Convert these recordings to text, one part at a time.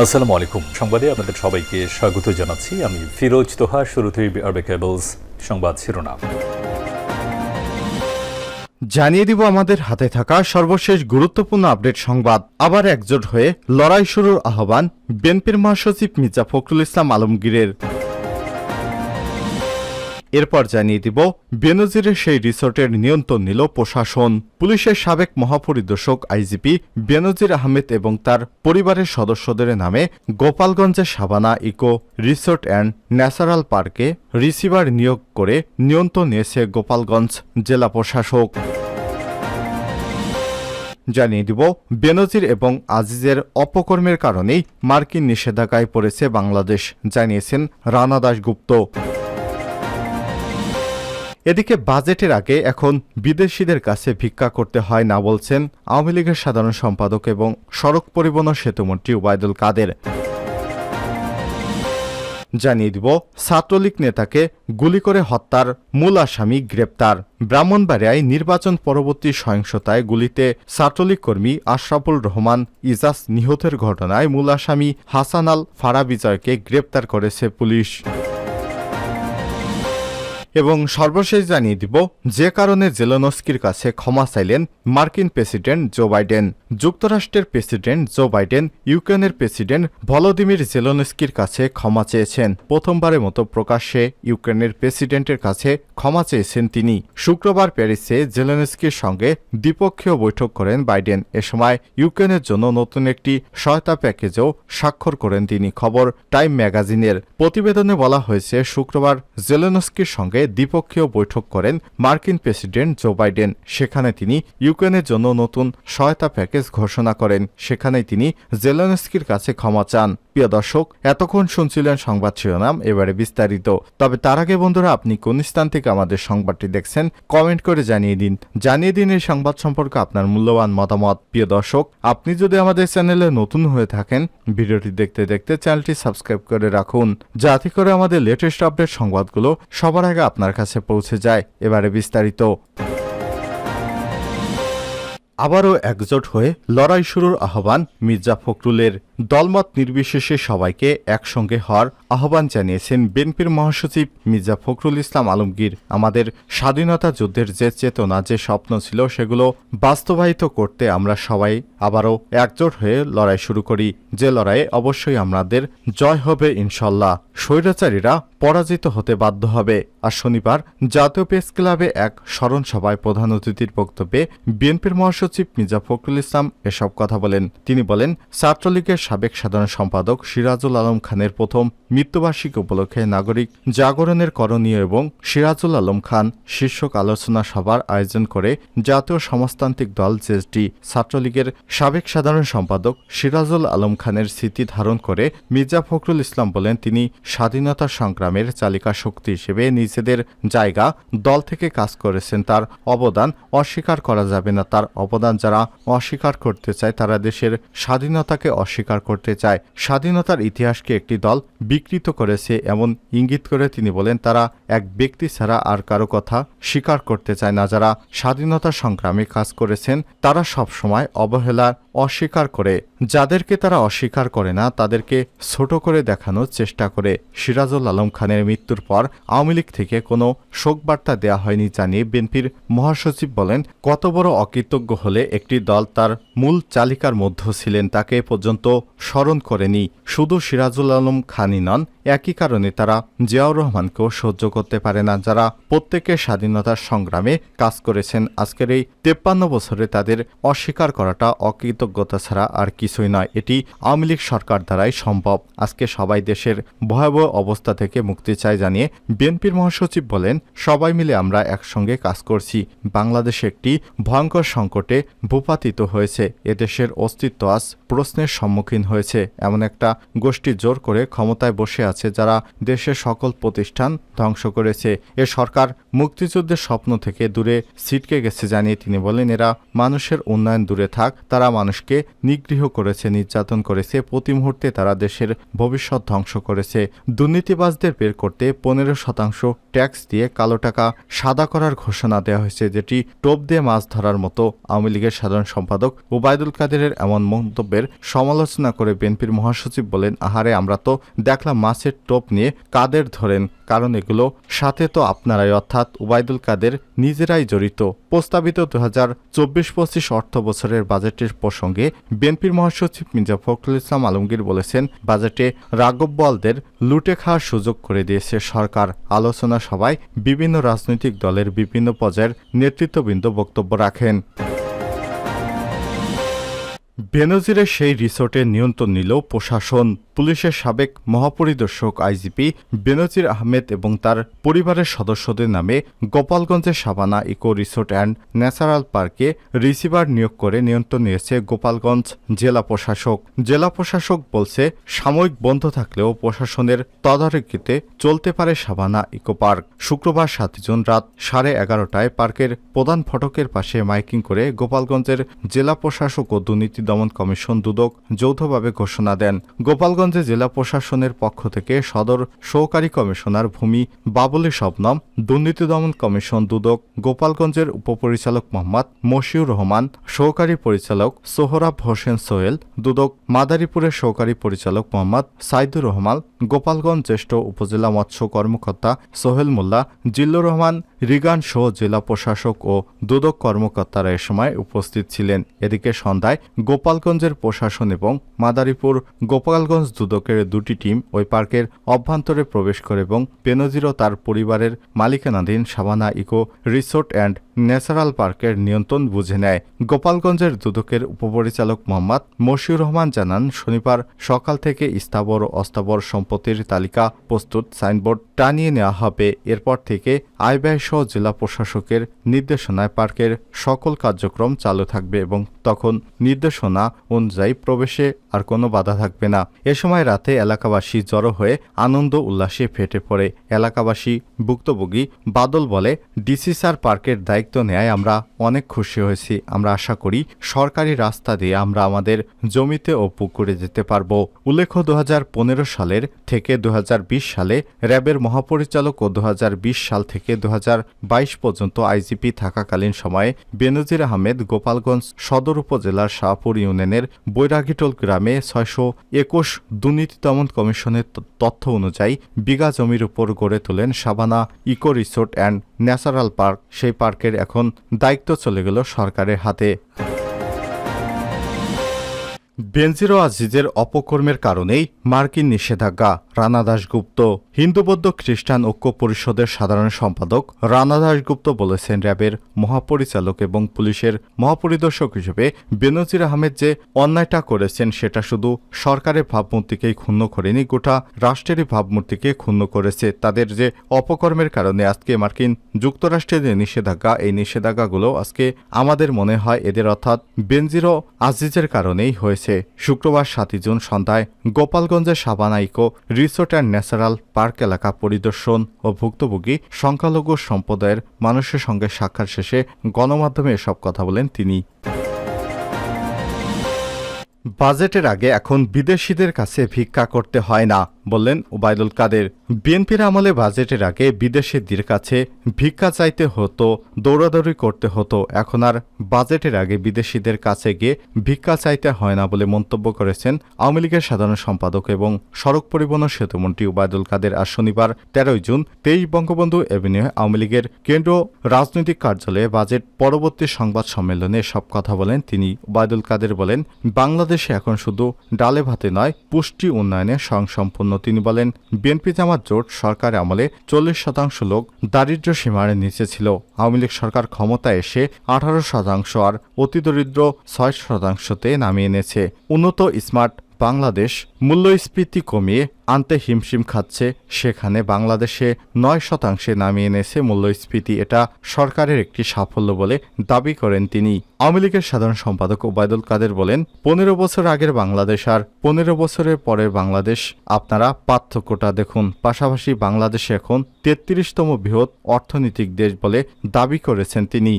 আসসালামু আলাইকুম। সংবাদে আপনাদের সবাইকে স্বাগত জানাচ্ছি। আমি ফিরোজ তোহা, শুরুতেই আরবে কেবলস সংবাদ শিরোনাম। জানিয়ে দিব আমাদের হাতে থাকা সর্বশেষ গুরুত্বপূর্ণ আপডেট সংবাদ। আবার একজোট হয়ে লড়াই শুরুর আহ্বান বিএনপির মহাসচিব মির্জা ফখরুল ইসলাম আলমগীরের। এরপর জানিয়ে দিব, বেনজিরের সেই রিসোর্টের নিয়ন্ত্রণ নিল প্রশাসন। পুলিশের সাবেক মহাপরিদর্শক আইজিপি বেনজির আহমেদ এবং তার পরিবারের সদস্যদের নামে গোপালগঞ্জের savanna eco resort and natural পার্কে রিসিভার নিয়োগ করে নিয়ন্ত্রণ নিয়েছে গোপালগঞ্জ জেলা প্রশাসক। জানিয়ে দিব, বেনজির এবং আজিজের অপকর্মের কারণেই মার্কিন নিষেধাজ্ঞায় পড়েছে বাংলাদেশ, জানিয়েছেন রানা দাশগুপ্ত। এদিকে বাজেটের আগে এখন বিদেশিদের কাছে ভিক্ষা করতে হয় না বলছেন আওয়ামী লীগের সাধারণ সম্পাদক এবং সড়ক পরিবহন সেতুমন্ত্রী ওবায়দুল কাদের। জানিয়ে দিব, ছাত্রলীগ নেতাকে গুলি করে হত্যার মূল আসামি গ্রেপ্তার। ব্রাহ্মণবাড়িয়ায় নির্বাচন পরবর্তী সহিংসতায় গুলিতে ছাত্রলীগ কর্মী আশরাফুল রহমান ইজাজ নিহতের ঘটনায় মূল আসামি হাসান আল ফারা বিজয়কে গ্রেপ্তার করেছে পুলিশ। এবং সর্বশেষ জানিয়ে দিব, যে কারণে জেলোনস্কির কাছে ক্ষমা চাইলেন মার্কিন প্রেসিডেন্ট জো বাইডেন, যুক্তরাষ্ট্রের প্রেসিডেন্ট জো বাইডেন, ইউক্রেনের প্রেসিডেন্ট ভলোদিমির জেলোনস্কির কাছে ক্ষমা চেয়েছেন। প্রথমবারের মতো প্রকাশ্যে ইউক্রেনের প্রেসিডেন্টের কাছে ক্ষমা চেয়েছেন তিনি। শুক্রবার প্যারিসে জেলেনস্কির সঙ্গে দ্বিপক্ষীয় বৈঠক করেন বাইডেন। এ সময় ইউক্রেনের জন্য নতুন একটি সহায়তা প্যাকেজও স্বাক্ষর করেন তিনি। খবর টাইম ম্যাগাজিনের। প্রতিবেদনে বলা হয়েছে, শুক্রবার জেলেনস্কির সঙ্গে দ্বিপক্ষীয় বৈঠক করেন মার্কিন প্রেসিডেন্ট জো বাইডেন। সেখানে তিনি ইউক্রেনের জন্য নতুন সহায়তা প্যাকেজ ঘোষণা করেন। সেখানে তিনি জেলেনস্কির কাছে ক্ষমা চান। প্রিয় দর্শক, এতক্ষণ শুনছিলেন সংবাদ শিরোনাম, এবারে বিস্তারিত। তবে তার আগে বন্ধুরা, আপনি কোন স্থান থেকে আমাদের সংবাদটি দেখছেন, কমেন্ট করে জানিয়ে দিন। জানিয়ে দিন এই সংবাদ সম্পর্কে আপনার মূল্যবান মতামত। প্রিয় দর্শক, আপনি যদি আমাদের চ্যানেলে নতুন হয়ে থাকেন, ভিডিওটি দেখতে দেখতে চ্যানেলটি সাবস্ক্রাইব করে রাখুন। যাতে করে আমাদের লেটেস্ট আপডেট সংবাদগুলো সবার আগে আপনার কাছে পৌঁছে যায়। এবারে বিস্তারিত। আবারও একজোট হয়ে লড়াই শুরুর আহ্বান মির্জা ফখরুলের। দলমত নির্বিশেষে সবাইকে একসঙ্গে হওয়ার আহ্বান জানিয়েছেন বিএনপির মহাসচিব মির্জা ফখরুল ইসলাম আলমগীর। আমাদের স্বাধীনতা যুদ্ধের যে চেতনা, যে স্বপ্ন ছিল, সেগুলো বাস্তবায়িত করতে আমরা সবাই আবারও একজোট হয়ে লড়াই শুরু করি। যে লড়াইয়ে অবশ্যই আমাদের জয় হবে ইনশাল্লাহ। স্বৈরাচারীরা পরাজিত হতে বাধ্য হবে। আর শনিবার জাতীয় প্রেস ক্লাবে এক স্মরণ সভায় প্রধান অতিথির বক্তব্যে বিএনপির মহাসচিব মির্জা ফখরুল ইসলাম এসব কথা বলেন। তিনি বলেন, ছাত্রলীগের সাবেক সাধারণ সম্পাদক সিরাজুল আলম খানের প্রথম মৃত্যুবার্ষিকী উপলক্ষে নাগরিক জাগরণের করণীয় এবং সিরাজুল আলম খান শীর্ষক আলোচনা সভার আয়োজন করে জাতীয় সমাজতান্ত্রিক দল জেএসডি ছাত্রলীগের সাবেক সাধারণ সম্পাদক সিরাজুল আলম খানের স্মৃতি ধারণ করে মির্জা ফখরুল ইসলাম বলেন, তিনি স্বাধীনতা সংগ্রামের চালিকা শক্তি হিসেবে নিজেদের জায়গা দল থেকে কাজ করেছেন, তার অবদান অস্বীকার করা যাবে না। তার অবদান যারা অস্বীকার করতে চায়, তারা দেশের স্বাধীনতাকে অস্বীকার করতে চায়। স্বাধীনতার ইতিহাসকে একটি দল বিকৃত করেছে এমন ইঙ্গিত করে তিনি বলেন, তারা এক ব্যক্তি ছাড়া আর কারও কথা স্বীকার করতে চায় না। যারা স্বাধীনতা সংগ্রামে কাজ করেছেন, তারা সবসময় অবহেলার অস্বীকার করে। যাদেরকে তারা অস্বীকার করে না, তাদেরকে ছোট করে দেখানোর চেষ্টা করে। সিরাজুল আলম খানের মৃত্যুর পর আওয়ামী লীগ থেকে কোনো শোকবার্তা দেওয়া হয়নি জানিয়ে বিএনপির মহাসচিব বলেন, কত বড় অকৃতজ্ঞ হলে একটি দল তার মূল চালিকার মধ্য ছিলেন, তাকে পর্যন্ত স্মরণ করেনি। শুধু সিরাজুল আলম খানই নন একই কারণে তারা জিয়াউর রহমানকেও সহ্য করতে পারে না। যারা প্রত্যেকের স্বাধীনতার সংগ্রামে কাজ করেছেন, আজকের এই তেপ্পান্ন বছরে তাদের অস্বীকার করাটা অকৃতজ্ঞতা ছাড়া আর কিছুই নয়। এটি আওয়ামী লীগ সরকার দ্বারাই সম্ভব। আজকে সবাই দেশের ভয়াবহ অবস্থা থেকে মুক্তি চায় জানিয়ে বিএনপির মহাসচিব বলেন, সবাই মিলে আমরা একসঙ্গে কাজ করছি। বাংলাদেশ একটি ভয়ঙ্কর সংকটে ভূপাতিত হয়েছে। এদেশের অস্তিত্ব আজ প্রশ্নের সম্মুখীন হয়েছে। এমন একটা গোষ্ঠী জোর করে ক্ষমতায় বসে আছে, যারা দেশের সকল প্রতিষ্ঠান ধ্বংস করেছে। এ সরকার মুক্তিযুদ্ধের স্বপ্ন থেকে দূরে ছিটকে গেছে জানিয়ে তিনি বলেন, এরা মানুষের উন্নয়ন দূরে থাক, তারা মানুষকে নিগৃহ করেছে, নির্যাতন করেছে। প্রতি মুহূর্তে তারা দেশের ভবিষ্যৎ ধ্বংস করেছে। দুর্নীতিবাজদের বের করতে পনেরো শতাংশ ট্যাক্স দিয়ে কালো টাকা সাদা করার ঘোষণা দেওয়া হয়েছে, যেটি টোপ দিয়ে মাছ ধরার মতো। আওয়ামী লীগের সাধারণ সম্পাদক ওবায়দুল কাদেরের এমন মন্তব্যের সমালোচনা করে বিএনপির মহাসচিব বলেন, আহারে, আমরা তো দেখলাম মাছের টোপ নিয়ে কাদের ধরেন? কারণ এগুলো সাথে তো আপনারাই, অর্থাৎ ওবায়দুল কাদের নিজেরাই জড়িত। প্রস্তাবিত দু হাজার চব্বিশ পঁচিশ অর্থ বছরের বাজেটের প্রসঙ্গে বিএনপির মহাসচিব মির্জা ফখরুল ইসলাম আলমগীর বলেছেন, বাজেটে রাঘব বলদের লুটে খাওয়ার সুযোগ করে দিয়েছে সরকার। আলোচনা সভায় বিভিন্ন রাজনৈতিক দলের বিভিন্ন পর্যায়ের নেতৃত্ববৃন্দ বক্তব্য রাখেন। বেনজিরে সেই রিসোর্টে নিয়ন্ত্রণ নিল প্রশাসন। পুলিশের সাবেক মহাপরিদর্শক আইজিপি বেনজির আহমেদ এবং তার পরিবারের সদস্যদের নামে গোপালগঞ্জের savanna eco resort and natural পার্কে রিসিভার নিয়োগ করে নিয়ন্ত্রণ নিয়েছে গোপালগঞ্জ জেলা প্রশাসক। জেলা প্রশাসক বলছে, সাময়িক বন্ধ থাকলেও প্রশাসনের তদারকিতে চলতে পারে সাবানা ইকো পার্ক। শুক্রবার সাত জুন রাত সাড়ে এগারোটায় পার্কের প্রধান ফটকের পাশে মাইকিং করে গোপালগঞ্জের জেলা প্রশাসক ও দুর্নীতি দমন কমিশন দুদক যৌথভাবে ঘোষণা দেন। গোপালগঞ্জে জেলা প্রশাসনের পক্ষ থেকে সদর সহকারী কমিশনার ভূমি বাবুলি শবনম, দুর্নীতি দমন কমিশন দুদক গোপালগঞ্জের উপপরিচালক মোহাম্মদ মশিউর রহমান, সহকারী পরিচালক সোহরাব হোসেন সোহেল, দুদক মাদারীপুরের সহকারী পরিচালক মোহাম্মদ সাইদুর রহমান, গোপালগঞ্জ জ্যেষ্ঠ উপজেলা মৎস্য কর্মকর্তা সোহেল মোল্লা, জিল্লুর রহমান রিগান সহ জেলা প্রশাসক ও দুদক কর্মকর্তারা এ সময় উপস্থিত ছিলেন। এদিকে সন্ধ্যায় গোপালগঞ্জের প্রশাসন এবং মাদারীপুর গোপালগঞ্জ দুদকের দুটি টিম ওই পার্কের অভ্যন্তরে প্রবেশ করে এবং বেনজির তার পরিবারের মালিকানাধীন savanna eco resort and natural পার্কের নিয়ন্ত্রণ বুঝে নেয়। গোপালগঞ্জের দুদকের উপপরিচালক মোহাম্মদ মশিউর রহমান জানান, শনিবার সকাল থেকে স্থাবর ও অস্থাবর সম্পত্তির তালিকা প্রস্তুত সাইনবোর্ড টানিয়ে নেওয়া হবে। এরপর থেকে আয় ব্যয় সহ জেলা প্রশাসকের নির্দেশনায় পার্কের সকল কার্যক্রম চালু থাকবে এবং তখন নির্দেশনা অনুযায়ী প্রবেশে আর কোনো বাধা থাকবে না। এ সময় রাতে এলাকাবাসী জড়ো হয়ে আনন্দ উল্লাসে ফেটে পড়ে। এলাকাবাসী ভুক্তভোগী বাদল বলে ডিসি স্যার পার্কের দায়িত্ব নেয় আমরা অনেক খুশি হয়েছি। আমরা আশা করি সরকারি রাস্তা দিয়ে আমরা আমাদের জমিতে ও পুকুরে যেতে পারব। উল্লেখ্য দু হাজার পনেরো সালের থেকে দুহাজার বিশ সালে র্যাবের মহাপরিচালক ও দু হাজার বিশ সাল থেকে দু হাজার পর্যন্ত আইজিপি থাকাকালীন সময়ে বেনজির আহমেদ গোপালগঞ্জ সদর উপজেলার শাহপুর ইউনিয়নের বৈরাগীটোল গ্রামে ছয়শো একুশ দুর্নীতি দমন কমিশনের তথ্য অনুযায়ী বিঘা জমির উপর গড়ে তোলেন savanna eco resort and natural park. সেই পার্কের এখন দায়িত্ব চলে গেল সরকারের হাতে। বেনজিরো আজিজের অপকর্মের কারণেই মার্কিন নিষেধাজ্ঞা। রানা দাশগুপ্ত, হিন্দু বৌদ্ধ খ্রিস্টান ঐক্য পরিষদের সাধারণ সম্পাদক রানা দাশগুপ্ত বলেছেন, র্যাবের মহাপরিচালক এবং পুলিশের মহাপরিদর্শক হিসেবে বেনজির আহমেদ যে অন্যায়টা করেছেন, সেটা শুধু সরকারের ভাবমূর্তিকেই ক্ষুণ্ণ করেনি, গোটা রাষ্ট্রেরই ভাবমূর্তিকে ক্ষুণ্ণ করেছে। তাদের যে অপকর্মের কারণে আজকে মার্কিন যুক্তরাষ্ট্রের যে নিষেধাজ্ঞা, এই নিষেধাজ্ঞাগুলো আজকে আমাদের মনে হয় এদের অর্থাৎ বেনজিরো আজিজের কারণেই হয়েছে। শুক্রবার সাতই জুন সন্ধ্যায় গোপালগঞ্জের savanna eco resort and natural park এলাকা পরিদর্শন ও ভুক্তভোগী সংখ্যালঘু সম্প্রদায়ের মানুষের সঙ্গে সাক্ষাৎ শেষে গণমাধ্যমে এসব কথা বলেন তিনি। বাজেটের আগে এখন বিদেশিদের কাছে ভিক্ষা করতে হয় না। বললেন ওবায়দুল কাদের, বিএনপির আমলে বাজেটের আগে বিদেশিদের কাছে ভিক্ষা চাইতে হতো, দৌড়াদৌড়ি করতে হতো, এখন আর বাজেটের আগে বিদেশিদের কাছে গিয়ে ভিক্ষা চাইতে হয় না বলে মন্তব্য করেছেন আওয়ামী লীগের সাধারণ সম্পাদক এবং সড়ক পরিবহন সেতুমন্ত্রী ওবায়দুল কাদের আজ শনিবার, তেরোই জুন, তেইশ বঙ্গবন্ধু এভিনিউ আওয়ামী লীগের কেন্দ্র রাজনৈতিক কার্যালয়ে বাজেট পরবর্তী সংবাদ সম্মেলনে সব কথা বলেন তিনি। ওবায়দুল কাদের বলেন, বাংলাদেশে এখন শুধু ডালে ভাতে নয়, পুষ্টি উন্নয়নে স্বয়ংসম্পূর্ণ তিনি বলেন, বিএনপি জামাত জোট সরকার আমলে চল্লিশ শতাংশ লোক দারিদ্র সীমার নিচে ছিল। আওয়ামী লীগ সরকার ক্ষমতায় এসে আঠারো শতাংশ আর অতিদরিদ্র ছয় শতাংশতে নামিয়ে এনেছে। উন্নত, স্মার্ট বাংলাদেশ মূল্যস্ফীতি কমিয়ে আনতে হিমশিম খাচ্ছে, সেখানে বাংলাদেশে নয় শতাংশে নামিয়ে এনেছে মূল্যস্ফীতি। এটা সরকারের একটি সাফল্য বলে দাবি করেন তিনি। আওয়ামী লীগের সাধারণ সম্পাদক ওবায়দুল কাদের বলেন, পনেরো বছর আগের বাংলাদেশ আর পনেরো বছরের পরের বাংলাদেশ, আপনারা পার্থক্যটা দেখুন। পাশাপাশি বাংলাদেশে এখন তেত্রিশতম বৃহৎ অর্থনৈতিক দেশ বলে দাবি করেছেন তিনি।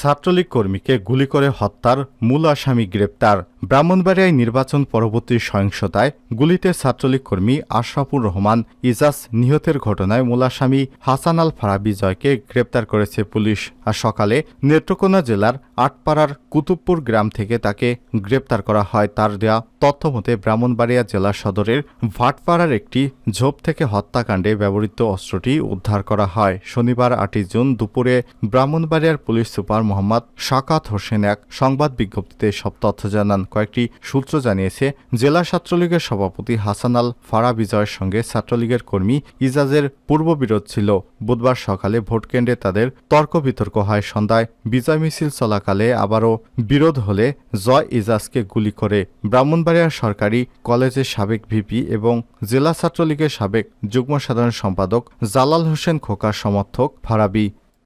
ছাত্রলীগ কর্মীকে গুলি করে হত্যার মূল আসামি গ্রেপ্তার। ব্রাহ্মণবাড়িয়ায় নির্বাচন পরবর্তী সহিংসতায় গুলিতে ছাত্রলীগ কর্মী আশরাফুর রহমান ইজাজ নিহতের ঘটনায় মোলাস্বামী হাসান আল ফারাবি জয়কে গ্রেপ্তার করেছে পুলিশ আর সকালে নেত্রকোনা জেলার আটপাড়ার কুতুবপুর গ্রাম থেকে তাকে গ্রেপ্তার করা হয়। তার দেয়া তথ্য মতে ব্রাহ্মণবাড়িয়া জেলা সদরের ভাটপাড়ার একটি ঝোপ থেকে হত্যাকাণ্ডে ব্যবহৃত অস্ত্রটি উদ্ধার করা হয়। শনিবার আটই জুন দুপুরে ব্রাহ্মণবাড়িয়ার পুলিশ সুপার মোহাম্মদ শাকাত হোসেন এক সংবাদ বিজ্ঞপ্তিতে সব তথ্য জানান। কয়েকটি সূত্র জানিয়েছে, জেলা ছাত্রলীগের সভাপতি হাসান আল ফারা বিজয়ের সঙ্গে ছাত্রলীগের কর্মী ইজাজের পূর্ববিরোধ ছিল। বুধবার সকালে ভোটকেন্দ্রে তাদের তর্ক বিতর্ক হয়। সন্ধ্যায় বিজয় মিছিল চলাকালে আবারও বিরোধ হলে জয় ইজাজকে গুলি করে ব্রাহ্মণবাড়িয়া সরকারি কলেজের সাবেক ভিপি এবং জেলা ছাত্রলীগের সাবেক যুগ্ম সাধারণ সম্পাদক জালাল হোসেন খোকার সমর্থক ফারাবি